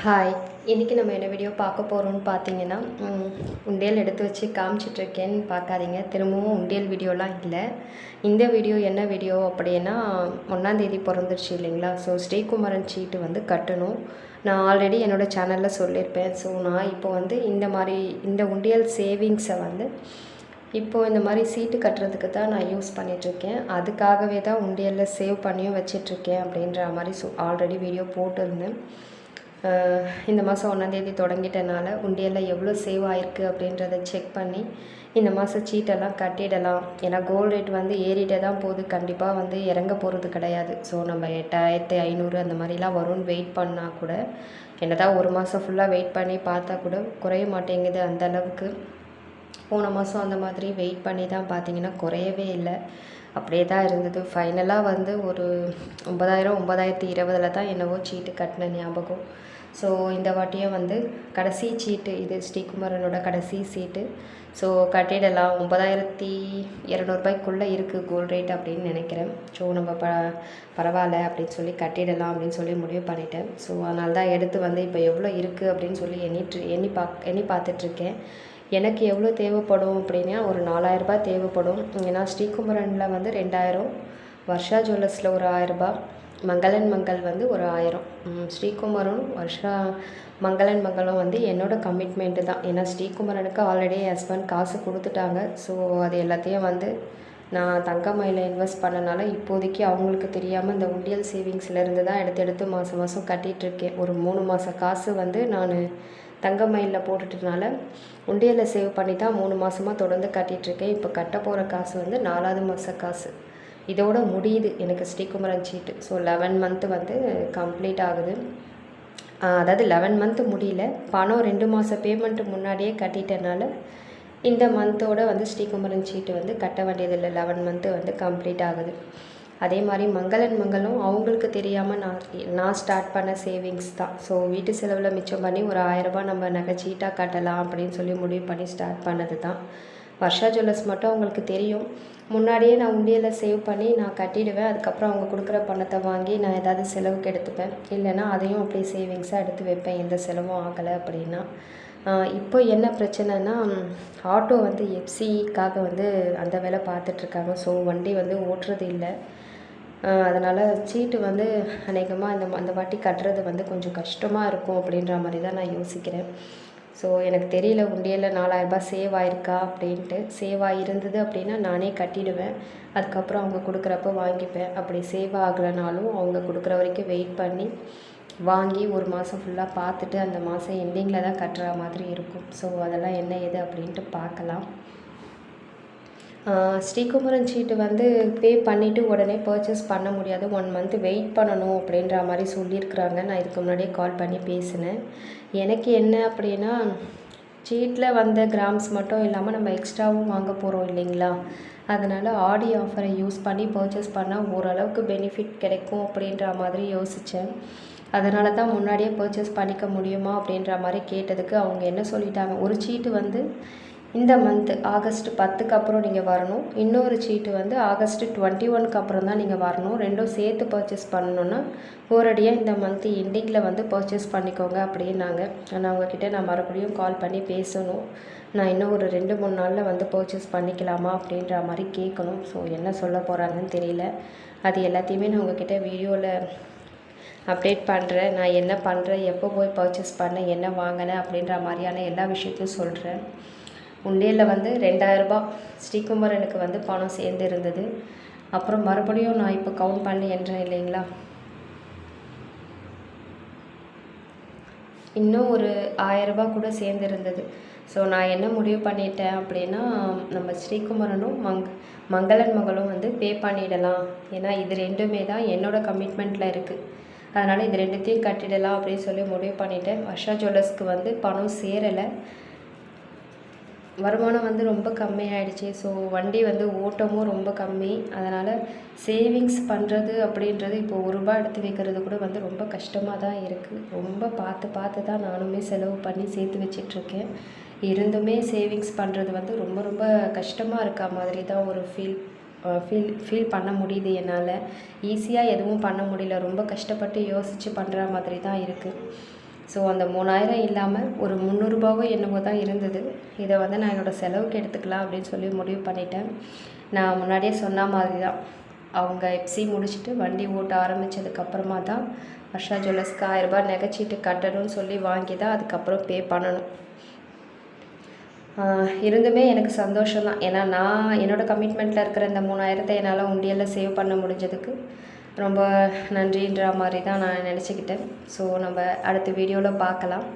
Hi இன்றைக்கி நம்ம என்ன வீடியோ பார்க்க போகிறோம்னு பார்த்தீங்கன்னா உண்டியல் எடுத்து வச்சு காமிச்சிட்ருக்கேன்னு பார்க்காதீங்க. திரும்பவும் உண்டியல் வீடியோலாம் இல்லை. இந்த வீடியோ என்ன வீடியோ அப்படின்னா ஒன்றாந்தேதி பிறந்துருச்சு இல்லைங்களா? ஸோ ஸ்ரீகுமரன் சீட்டு வந்து கட்டணும். நான் ஆல்ரெடி என்னோடய சேனலில் சொல்லியிருப்பேன். ஸோ நான் இப்போ வந்து இந்த மாதிரி இந்த உண்டியல் சேவிங்ஸை வந்து இப்போது இந்த மாதிரி சீட்டு கட்டுறதுக்கு தான் நான் யூஸ் பண்ணிகிட்ருக்கேன் அதுக்காகவே தான் உண்டியலில் சேவ் பண்ணியும் வச்சிட்ருக்கேன் அப்படின்ற மாதிரி ஆல்ரெடி வீடியோ போட்டிருந்தேன். இந்த மாதம் ஒன்றாந்தேதி தொடங்கிட்டனால உண்டியலில் எவ்வளோ சேவ் ஆயிருக்கு அப்படின்றத செக் பண்ணி இந்த மாதம் சீட்டெல்லாம் கட்டிடலாம். ஏன்னா கோல்டு ரேட் வந்து ஏறிட்டே தான் போகுது. கண்டிப்பாக வந்து இறங்க போகிறது கிடையாது. ஸோ நம்ம எட்டாயிரத்து ஐநூறு அந்த மாதிரிலாம் வரும்னு வெயிட் பண்ணால் கூட என்னதான் ஒரு மாதம் ஃபுல்லாக வெயிட் பண்ணி பார்த்தா கூட குறைய மாட்டேங்குது அந்த அளவுக்கு. போன மாதம் அந்த மாதிரி வெயிட் பண்ணி தான் பார்த்தீங்கன்னா குறையவே இல்லை. அப்படியே தான் இருந்தது. ஃபைனலாக வந்து ஒரு ஒன்பதாயிரம் ஒன்பதாயிரத்தி இருபதில் தான் என்னவோ சீட்டு கட்டின ஞாபகம். ஸோ இந்த வாட்டியும் வந்து கடைசி சீட்டு இது ஸ்ரீகுமரனோட கடைசி சீட்டு. ஸோ கட்டிடலாம். ஒன்பதாயிரத்தி இரநூறுபாய்க்குள்ளே இருக்குது கோல்ட் ரேட் அப்படின்னு நினைக்கிறேன். ஸோ நம்ம ப பரவாயில்ல அப்படின்னு சொல்லி கட்டிடலாம் அப்படின்னு சொல்லி முடிவு பண்ணிட்டேன். ஸோ அதனால தான் எடுத்து வந்து இப்போ எவ்வளோ இருக்குது அப்படின்னு சொல்லி எண்ணிட்டு எண்ணி பா எண்ணி பார்த்துட்ருக்கேன் எனக்கு எவ்வளோ தேவைப்படும் அப்படின்னா ஒரு நாலாயிரரூபா தேவைப்படும். ஏன்னா ஸ்ரீகுமரனில் வந்து ரெண்டாயிரம் வர்ஷா ஜுவல்லர்ஸில் ஒரு ஆயிரரூபா மங்களன் மங்கள் வந்து ஒரு ஆயிரம். ம், ஸ்ரீகுமரன் வர்ஷா மங்களன் மங்களும் வந்து என்னோட கமிட்மெண்ட்டு தான். ஏன்னா ஸ்ரீகுமரனுக்கு ஆல்ரெடி ஹஸ்பண்ட் காசு கொடுத்துட்டாங்க. ஸோ அது எல்லாத்தையும் வந்து நான் தங்கமயில இன்வெஸ்ட் பண்ணனால இப்போதைக்கு அவங்களுக்கு தெரியாமல் இந்த உண்டியல் சேவிங்ஸ்லேருந்து தான் எடுத்து எடுத்து மாதம் மாதம் கட்டிகிட்ருக்கேன் ஒரு மூணு மாத காசு வந்து நான் தங்க மயிலில் போட்டுட்டனால உண்டியலில் சேவ் பண்ணி தான் மூணு மாதமாக தொடர்ந்து கட்டிகிட்ருக்கேன் இப்போ கட்ட போகிற காசு வந்து நாலாவது மாத காசு. இதோட முடியுது. எனக்கு ஸ்ரீகுமரன் சீட்டு. ஸோ லெவன் மந்த்து வந்து கம்ப்ளீட் ஆகுது. அதாவது லெவன் மந்த்து முடியல. பணம் ரெண்டு மாதம் பேமெண்ட்டு முன்னாடியே கட்டிட்டனால இந்த மந்தோட வந்து ஸ்ரீகுமரன் சீட்டு வந்து கட்ட வேண்டியதில்லை. லெவன் மந்த்து வந்து கம்ப்ளீட் ஆகுது. அதே மாதிரி மங்களன் மங்களும் அவங்களுக்கு தெரியாமல் நான் நான் ஸ்டார்ட் பண்ண சேவிங்ஸ் தான். ஸோ வீட்டு செலவில் மிச்சம் பண்ணி ஒரு ஆயிரரூபா நம்ம நகைச்சீட்டாக கட்டலாம் அப்படின்னு சொல்லி முடிவு பண்ணி ஸ்டார்ட் பண்ணது தான். வர்ஷா ஜுவல்லர்ஸ் மட்டும் அவங்களுக்கு தெரியும். முன்னாடியே நான் உண்டியில் சேவ் பண்ணி நான் கட்டிடுவேன். அதுக்கப்புறம் அவங்க கொடுக்குற பணத்தை வாங்கி நான் ஏதாவது செலவுக்கு எடுத்துப்பேன். இல்லைன்னா அதையும் அப்படியே சேவிங்ஸாக எடுத்து வைப்பேன். எந்த செலவும் ஆகலை அப்படின்னா. இப்போ என்ன பிரச்சனைனா ஆட்டோ வந்து எஃப்சிக்காக வந்து அந்த வேலை பார்த்துட்ருக்காங்க. ஸோ வண்டி வந்து ஓட்டுறது இல்லை. அதனால் சீட்டு வந்து அநேகமாக இந்த அந்த வாட்டி கட்டுறது வந்து கொஞ்சம் கஷ்டமாக இருக்கும் அப்படின்ற மாதிரி தான் நான் யோசிக்கிறேன். ஸோ எனக்கு தெரியல உண்டியலில் நாலாயிரரூபா சேவ் ஆயிருக்கா அப்படின்ட்டு. சேவ் ஆகிருந்தது அப்படின்னா நானே கட்டிடுவேன். அதுக்கப்புறம் அவங்க கொடுக்குறப்ப வாங்கிப்பேன். அப்படி சேவ் ஆகலைனாலும் அவங்க கொடுக்குற வரைக்கும் வெயிட் பண்ணி வாங்கி ஒரு மாதம் ஃபுல்லாக பார்த்துட்டு அந்த மாதம் எண்டிங்கில் தான் கட்டுற மாதிரி இருக்கும். ஸோ அதெல்லாம் என்ன ஏது அப்படின்ட்டு பார்க்கலாம். ஸ்ரீகுமரன் சீட்டு வந்து பே பண்ணிவிட்டு உடனே பர்ச்சேஸ் பண்ண முடியாது. ஒன் மந்த் வெயிட் பண்ணணும் அப்படின்ற மாதிரி சொல்லியிருக்கிறாங்க. நான் இதுக்கு முன்னாடியே கால் பண்ணி பேசினேன். எனக்கு என்ன அப்படின்னா சீட்டில் வந்த கிராம்ஸ் மட்டும் இல்லாமல் நம்ம எக்ஸ்ட்ராவும் வாங்க போகிறோம் இல்லைங்களா? அதனால் ஆடி ஆஃபரை யூஸ் பண்ணி பர்ச்சேஸ் பண்ணால் ஓரளவுக்கு பெனிஃபிட் கிடைக்கும் அப்படின்ற மாதிரி யோசித்தேன் அதனால தான் முன்னாடியே பர்ச்சேஸ் பண்ணிக்க முடியுமா அப்படின்ற மாதிரி கேட்டதுக்கு அவங்க என்ன சொல்லிட்டாங்க ஒரு சீட்டு வந்து இந்த மந்த் ஆகஸ்ட் பத்துக்கு அப்புறம் நீங்கள் வரணும். இன்னொரு சீட்டு வந்து ஆகஸ்ட் டுவெண்ட்டி ஒனுக்கு அப்புறம் தான் நீங்கள் வரணும். ரெண்டும் சேர்த்து பர்ச்சேஸ் பண்ணணுன்னா ஓரடியாக இந்த மந்த் எண்டிங்கில் வந்து பர்ச்சேஸ் பண்ணிக்கோங்க அப்படின்னாங்க. ஆனால் அவங்கக்கிட்ட நான் மறுபடியும் கால் பண்ணி பேசணும். நான் இன்னும் ஒரு ரெண்டு மூணு நாளில் வந்து பர்ச்சேஸ் பண்ணிக்கலாமா அப்படின்ற மாதிரி கேட்கணும். ஸோ என்ன சொல்ல போகிறாங்கன்னு தெரியல. அது எல்லாத்தையுமே நான் உங்ககிட்ட வீடியோவில் அப்டேட் பண்ணுறேன் நான் என்ன பண்ணுறேன் எப்போ போய் பர்ச்சேஸ் பண்ணேன் என்ன வாங்கினேன் அப்படின்ற மாதிரியான எல்லா விஷயத்தையும் சொல்கிறேன் உண்டியலில் வந்து ரெண்டாயிரரூபா. ஸ்ரீகுமரனுக்கு வந்து பணம் சேர்ந்து இருந்தது அப்புறம் மறுபடியும் நான் இப்போ கவுண்ட் பண்ணி என்றேன் இல்லைங்களா? இன்னும் ஒரு ஆயரரூபா கூட சேர்ந்துருந்தது. ஸோ நான் என்ன முடிவு பண்ணிட்டேன் அப்படின்னா நம்ம ஸ்ரீகுமரனும் மங் மங்களன் மகளும் வந்து பே பண்ணிடலாம். ஏன்னா இது ரெண்டுமே தான் என்னோட கமிட்மெண்ட்டில் இருக்குது அதனால் இது ரெண்டுத்தையும் கட்டிடலாம் அப்படின்னு சொல்லி முடிவு பண்ணிட்டேன். வர்ஷா ஜுவல்லர்ஸ்க்கு வந்து பணம் சேரலை. வருமானம் வந்து ரொம்ப கம்மியாயிடுச்சு. ஸோ வண்டி வந்து ஓட்டமும் ரொம்ப கம்மி. அதனால் சேவிங்ஸ் பண்ணுறது அப்படின்றது இப்போ ஒரு ரூபாய் எடுத்து வைக்கிறது கூட வந்து ரொம்ப கஷ்டமாக தான் இருக்குது ரொம்ப பார்த்து பார்த்து தான் நானுமே செலவு பண்ணி சேர்த்து வச்சிட்ருக்கேன். இருந்துமே சேவிங்ஸ் பண்ணுறது வந்து ரொம்ப ரொம்ப கஷ்டமாக இருக்கா மாதிரி தான் ஒரு ஃபீல் ஃபீல் ஃபீல் பண்ண முடியுது என்னால். ஈஸியாக எதுவும் பண்ண முடியல. ரொம்ப கஷ்டப்பட்டு யோசித்து பண்ணுற மாதிரி தான் இருக்குது ஸோ அந்த மூணாயிரம் இல்லாமல் ஒரு முந்நூறுபாவோ என்னவோ தான் இருந்தது. இதை வந்து நான் என்னோடய செலவுக்கு எடுத்துக்கலாம் அப்படின்னு சொல்லி முடிவு பண்ணிட்டேன். நான் முன்னாடியே சொன்ன மாதிரி தான். அவங்க எப்சி முடிச்சுட்டு வண்டி ஓட்ட ஆரம்பித்ததுக்கப்புறமா தான் வர்ஷா ஜுவல்லர்ஸ்க்கு ஆயிரரூபா நெகச்சிட்டு கட்டணும்னு சொல்லி வாங்கி தான் அதுக்கப்புறம் பே பண்ணணும். இருந்துமே எனக்கு சந்தோஷம் தான் ஏன்னா நான் என்னோடய கமிட்மெண்ட்டில் இருக்கிற இந்த மூணாயிரத்தை என்னால் உண்டியலில் சேவ் பண்ண முடிஞ்சதுக்கு ரொம்ப நன்றின்ற மாதிரி தான் நான் நினச்சிக்கிட்டேன். ஸோ நம்ம அடுத்த வீடியோவில் பார்க்கலாம்.